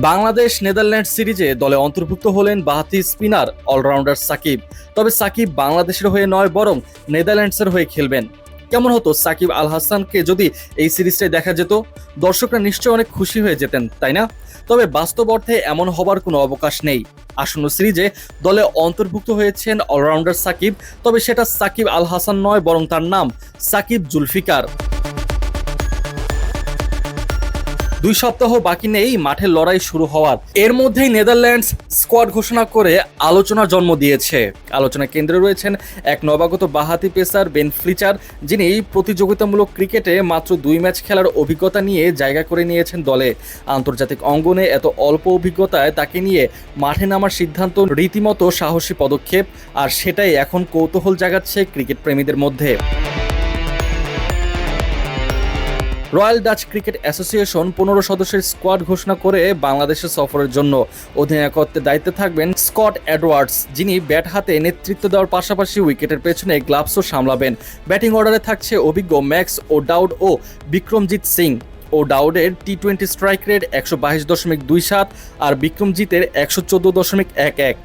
Bangladesh Netherland সিরিজে দলে অন্তর্ভুক্ত হলেন বাহাতি স্পিনার অলরাউন্ডার সাকিব। তবে সাকিব বাংলাদেশের হয়ে নয়, বরং নেদারল্যান্ডসের হয়ে খেলবেন। কেমন হতো সাকিব আল হাসানকে যদি এই সিরিজটায় দেখা যেত? দর্শকরা নিশ্চয়ই অনেক খুশি হয়ে যেতেন, তাই না? তবে বাস্তব অর্থে এমন হবার কোনো অবকাশ নেই। আসন্ন সিরিজে দলে অন্তর্ভুক্ত হয়েছেন অলরাউন্ডার সাকিব, তবে সেটা সাকিব আল হাসান নয়, বরং তার নাম সাকিব জুলফিকার। দুই সপ্তাহ বাকি নেই মাঠের লড়াই শুরু হওয়ার। এর মধ্যেই নেদারল্যান্ডস স্কোয়াড ঘোষণা করে আলোচনা জন্ম দিয়েছে। আলোচনা কেন্দ্রে রয়েছেন এক নবাগত বাহাতি পেসার বেন ফ্লিচার, যিনি প্রতিযোগিতামূলক ক্রিকেটে মাত্র দুই ম্যাচ খেলার অভিজ্ঞতা নিয়ে জায়গা করে নিয়েছেন দলে। আন্তর্জাতিক অঙ্গনে এত অল্প অভিজ্ঞতায় তাকে নিয়ে মাঠে নামার সিদ্ধান্ত রীতিমতো সাহসী পদক্ষেপ, আর সেটাই এখন কৌতূহল জাগাচ্ছে ক্রিকেট প্রেমীদের মধ্যে। রয়্যাল ডাচ ক্রিকেট অ্যাসোসিয়েশন পনেরো সদস্যের স্কোয়াড ঘোষণা করে বাংলাদেশের সফরের জন্য অধিনায়কত্বের দায়িত্বে থাকবেন স্কট অ্যাডওয়ার্ডস যিনি ব্যাট হাতে নেতৃত্ব দেওয়ার পাশাপাশি উইকেটের পেছনে গ্লাভসও সামলাবেন। ব্যাটিং অর্ডারে থাকছে অভিজ্ঞ ম্যাক্স ও ডাউড ও বিক্রমজিৎ সিং। ও ডাউডের টি টোয়েন্টি স্ট্রাইক রেট একশো বাইশ দশমিক দুই সাত আর বিক্রমজিতের একশো চোদ্দ দশমিক এক এক।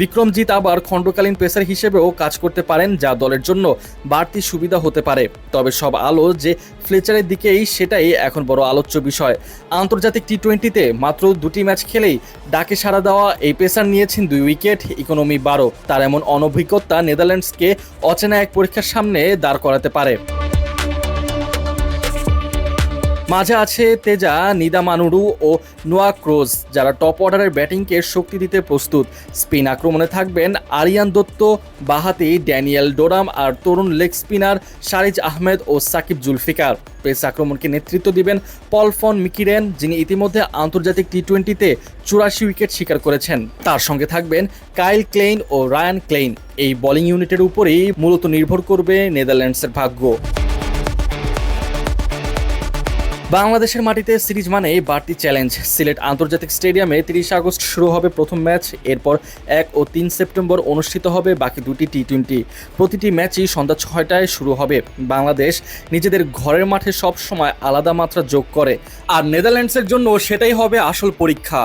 বিক্রমজিৎ আবার খণ্ডকালীন পেসার হিসেবেও কাজ করতে পারেন যা দলের জন্য বাড়তি সুবিধা হতে পারে। তবে সব আলো যে ফ্লেচারের দিকেই, সেটাই এখন বড় আলোচ্য বিষয়। আন্তর্জাতিক টি টোয়েন্টিতে মাত্র দুটি ম্যাচ খেলেই ডাকে সাড়া দেওয়া এই পেসার নিয়েছেন দুই উইকেট, ইকোনমি বারো। তার এমন অনভিজ্ঞতা নেদারল্যান্ডসকে অচেনা এক পরীক্ষার সামনে দাঁড় করাতে পারে। মাঝে আছে তেজা নিদামানুরু ও নোয়া ক্রোজ, যারা টপ অর্ডারের ব্যাটিংকে শক্তি দিতে প্রস্তুত। স্পিন আক্রমণে থাকবেন আরিয়ান দত্ত, বাহাতি ড্যানিয়েল ডোরাম আর তরুণ লেগ স্পিনার শারিজ আহমেদ ও সাকিব জুলফিকার। পেস আক্রমণকে নেতৃত্ব দিবেন পলফন মিকিরেন, যিনি ইতিমধ্যে আন্তর্জাতিক টি টোয়েন্টিতে চুরাশি উইকেট শিকার করেছেন। তার সঙ্গে থাকবেন কাইল ক্লেইন ও রায়ান ক্লেইন। এই বোলিং ইউনিটের উপরেই মূলত নির্ভর করবে নেদারল্যান্ডসের ভাগ্য। বাংলাদেশের মাটিতে সিরিজ মানে বাড়তি চ্যালেঞ্জ। সিলেট আন্তর্জাতিক স্টেডিয়ামে তিরিশ আগস্ট শুরু হবে প্রথম ম্যাচ। এরপর এক ও তিন সেপ্টেম্বর অনুষ্ঠিত হবে বাকি দুটি টি টোয়েন্টি প্রতিটি ম্যাচই সন্ধ্যা ছয়টায় শুরু হবে। বাংলাদেশ নিজেদের ঘরের মাঠে সব সময় আলাদা মাত্রা যোগ করে। আর নেদারল্যান্ডসের জন্য সেটাই হবে আসল পরীক্ষা।